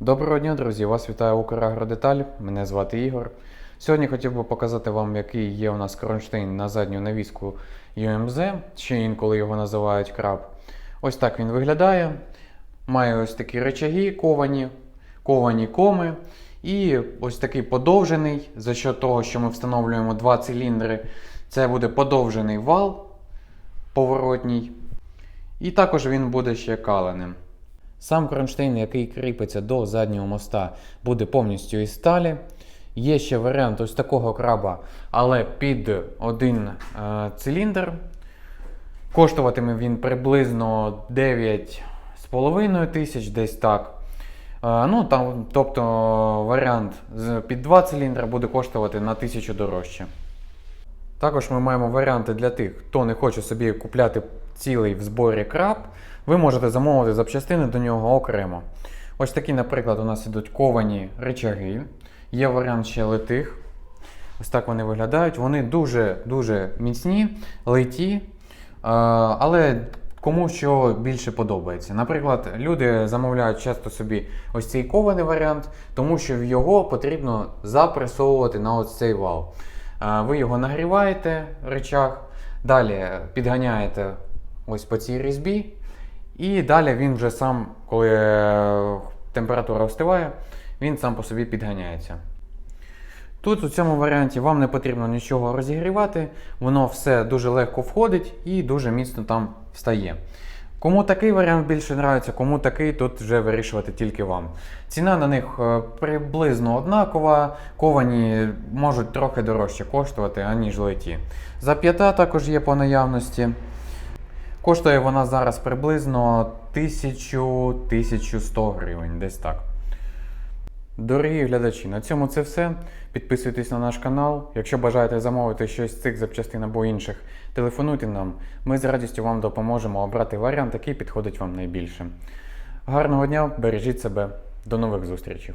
Доброго дня, друзі! Вас вітає Украгродеталь. Мене звати Ігор. Сьогодні хотів би показати вам, який є у нас кронштейн на задню навіску UMZ, ще інколи його називають краб. Ось так він виглядає. Має ось такі речаги ковані, ковані коми. І ось такий подовжений, за що того, що ми встановлюємо два циліндри. Це буде подовжений вал поворотній. І також він буде ще каленим. Сам кронштейн, який кріпиться до заднього моста, буде повністю із сталі. Є ще варіант ось такого краба, але під один е, циліндр. Коштуватиме він приблизно 9,5 тисяч, десь так. Е, ну, там, тобто варіант під два циліндри буде коштувати на 1000 дорожче. Також ми маємо варіанти для тих, хто не хоче собі купляти цілий в зборі краб. Ви можете замовити запчастини до нього окремо. Ось такі, наприклад, у нас ідуть ковані речаги. Є варіант ще литих. Ось так вони виглядають. Вони дуже-дуже міцні, литі, е, але кому що більше подобається. Наприклад, люди замовляють часто собі ось цей кований варіант, тому що його потрібно запресовувати на ось цей вал. Е, Ви його нагріваєте речах, далі підганяєте ось по цій різьбі, і далі він вже сам, коли е, температура остиває, він сам по собі підганяється. Тут у цьому варіанті вам не потрібно нічого розігрівати, воно все дуже легко входить і дуже міцно там встає. Кому такий варіант більше подобається, кому такий, тут вже вирішувати тільки вам. Ціна на них е, приблизно однакова, ковані можуть трохи дорожче коштувати, аніж леті. За п'ята також є по наявності. Коштує вона зараз приблизно 1000-1100 гривень, десь так. Дорогі глядачі, на цьому це все. Підписуйтесь на наш канал. Якщо бажаєте замовити щось з цих запчастин або інших, телефонуйте нам. Ми з радістю вам допоможемо обрати варіант, який підходить вам найбільше. Гарного дня, бережіть себе, до нових зустрічей!